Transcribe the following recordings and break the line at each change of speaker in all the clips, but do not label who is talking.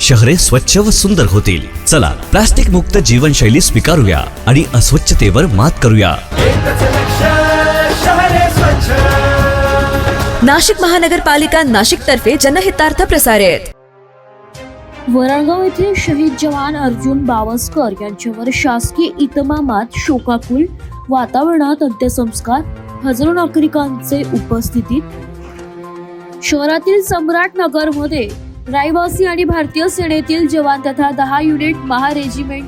शहरे स्वच्छ व सुंदर होतील. चला प्लास्टिक मुक्त जीवनशैली स्वीकारूया आणि अस्वच्छतेवर मात करूया.
नाशिक महानगरपालिका नाशिक तर्फे जनहितार्थ प्रसारित.
वरणगाव येथील शहीद जवान अर्जुन बावस्कर यांच्यावर शासकीय इतमामात शोकाकुल वातावरणात अंत्यसंस्कार हजारो नागरिकांचे उपस्थितीत. शहरातील सम्राट नगरमध्ये रायवासी आणि भारतीय सेनेतील जवान तथा दहा युनिट महा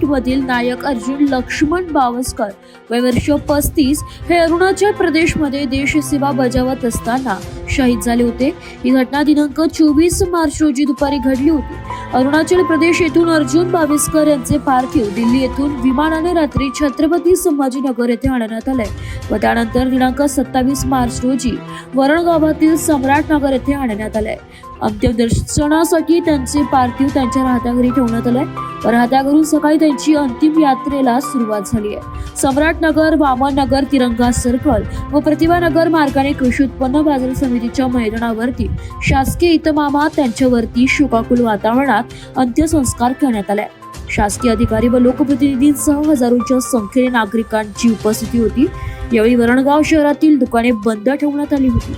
मधील नायक अर्जुन लक्ष्मण बावस्कर वय वर्ष पस्तीस हे अरुणाचल प्रदेशमध्ये देशसेवा बजावत असताना शहीद झाले होते. ही घटना दिनांक चोवीस मार्च रोजी दुपारी घडली होती. अरुणाचल प्रदेश येथून अर्जुन बाविस्कर यांचे पार्थिव दिल्ली येथून विमानाने रात्री छत्रपती संभाजीनगर येथे आणण्यात आले. व त्यानंतर दिनांक सत्तावीस मार्च रोजी वरण गावातील सम्राट नगर येथे आणण्यात आले. अंत्यदर्शनासाठी त्यांचे पार्थिव त्यांच्या राहत्या घरी ठेवण्यात आले राहत्या घरून सकाळी त्यांची अंतिम यात्रेला सुरुवात झाली आहे. सम्राट नगर वामन नगर तिरंगा सर्कल व प्रतिभानगर मार्गाने कृषी उत्पन्न बाजार समितीच्या मैदानावरती शासकीय इतमामात त्यांच्यावरती शोकाकुल वातावरणात अंत्यसंस्कार करण्यात आले. शासकीय अधिकारी व लोकप्रतिनिधींसह हजारोच्या संख्येने नागरिकांची उपस्थिती होती. यावेळी वरणगाव शहरातील दुकाने बंद ठेवण्यात आली होती.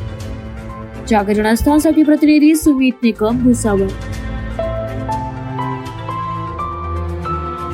जागरणस्थानसाठी प्रतिनिधी सुमित निकम भुसावळ.